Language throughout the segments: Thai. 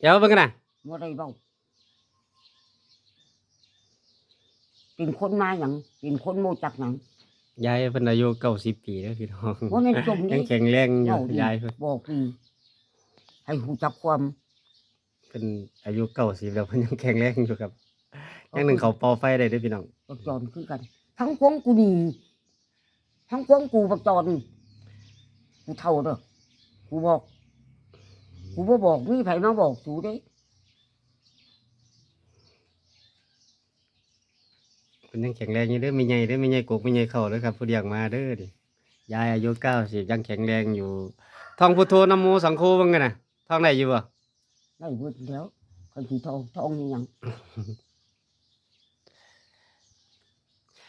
เดี๋ยวเบิ่งกันนะบ่ได้เว้าเป็นคนมาหยังเป็นคนโมจักหยัง ยายเพิ่นอายุเก้าสิบปีแล้วพี่น้องว่าแม่นจมยันี่งแข็งแรงอยู่เว้าดียายเพิ่นบอกดีให้หูจักความเพิ่นอายุเก้าสิบแล้วเพิ่นยังแข็งแรงอยู่ครับยังหนึ่งเขาเป่าไฟได้เด้วยพี่น้องบักจอนคือกัน ทั้งพวงกูดีทั้งพวงกูบักจอนกูเท่าเด้อกูบอก กูบ่บอกมีไผมาบอกกูเด้เพิ่นยังแข็งแรงอยู่เด้อมีใหญ่เด้อมีใหญ่กกมีใหญ่เข้าเด้อครับผู้เลี้ยงมาเด้อดิยายอายุเก้าสิบยังแข็งแรงอยู่ท่องพุทโธนะโมสังโฆเบิ่งกันน่ะท่องได้อยู่บ่ได้เบิดแล้วคนที่ทองทองนี่หยัง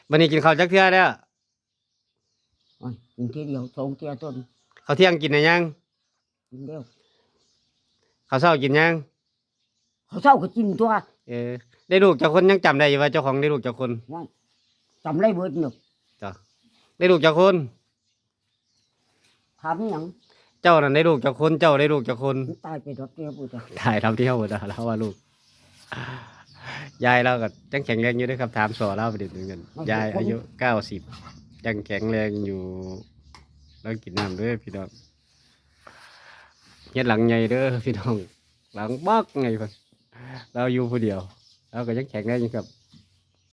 บัดนี้กินข้าวจักเทื่อแล้วอ๋อกินทีเดียวสองเทียต้นข้าวเที่ยงกินได้ยังกินเดียว ข้าวเช้ากินยังเขาเศร้าก็กินตัวเออได้ลูกจากคนยังจำได้อยู่ว่าเจ้าของได้ลูกจากคนว่าจำได้เบิดเนาะจ้ะได้ลูกจากคน ถามหยังเจ้านั่นได้ลูกจากคนเจ้าได้ลูกจากคน มันตายไปดอกเดียวปุจ้ะถ่ายทำเที่ยวหมดแล้วเราว่าลูก ยายเราก็ยังแข็งแรงอยู่ด้วยครับถามสอเล่าไปเด็ดเหมือนกันยายอายุเก้าสิบยังแข็งแรงอยู่ แล้วกินน้ำด้วยพี่น้อง เฮ็ดหลังใหญ่เด้อพี่น้อง หลังบักไงเพิ่นเราอยู่ผู้เดียวเราก็ยังแข็งแรงอยู่ครับ